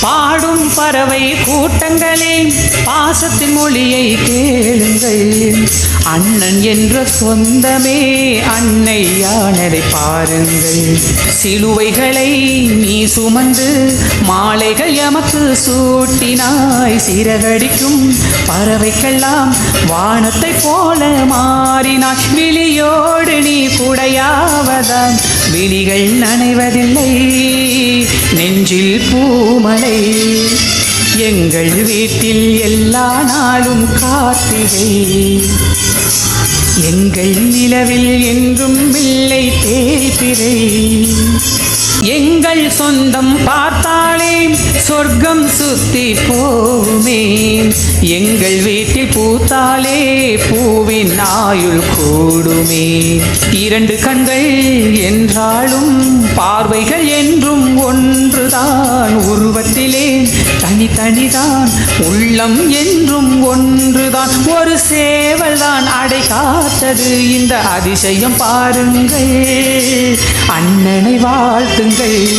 பாடும் பறவை கூட்டங்களே பாசத்தின் மொழியை கேளுங்கள். அண்ணன் என்ற சொந்தமே அன்னை யானரை பாருங்கள். சிலுவைகளை நீ சுமந்து மாலைகள் எமக்கு சூட்டினாய். சிறகடிக்கும் பறவைக்கெல்லாம் வானத்தை போல மாறினாய். விழியோடு நீ குடையாவதான் விழிகள் நனைவதில்லை. நெஞ்சில் பூமலை. எங்கள் வீட்டில் எல்லா நாளும் கார்த்திகை. எங்கள் நிலவில் என்றும் இல்லை தேய்பிரை. எங்கள் சொந்தம் பார்த்தாலே சொர்க்கம் சுத்தி போமே எங்கள் வீட்டில் பூத்தாலே பூவின் ஆயுள் கூடுமே. இரண்டு கண்கள் என்றாலும் பார்வைகள் என்றும் ஒன்றுதான். உருவத்திலே தனித்தனிதான் உள்ளம் என்றும் ஒன்றுதான். ஒரு சேவல் தான் அடை காத்தது. இந்த அதிசயம் பாருங்கள். அண்ணனை வாழ்த்துங்கள்.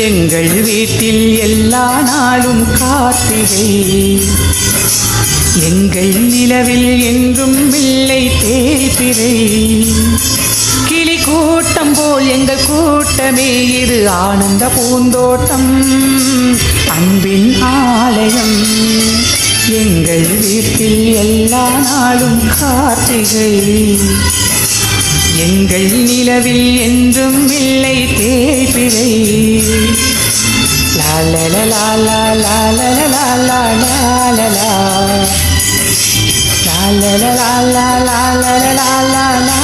எங்கள் வீட்டில் எல்லா நாளும் கார்த்திகை. எங்கள் நிலவில் எங்கும் இல்லை தேய்பிரை கிளி கூட்டம் போல் எங்கள் கூட்டமே இது ஆனந்த பூந்தோட்டம். அன்பின் ஆலயம். எங்கள் வீட்டில் எல்லா நாளும் கார்த்திகை. எங்கள் நிலவில் என்றும் இல்லை தேய்பிரை la la la la la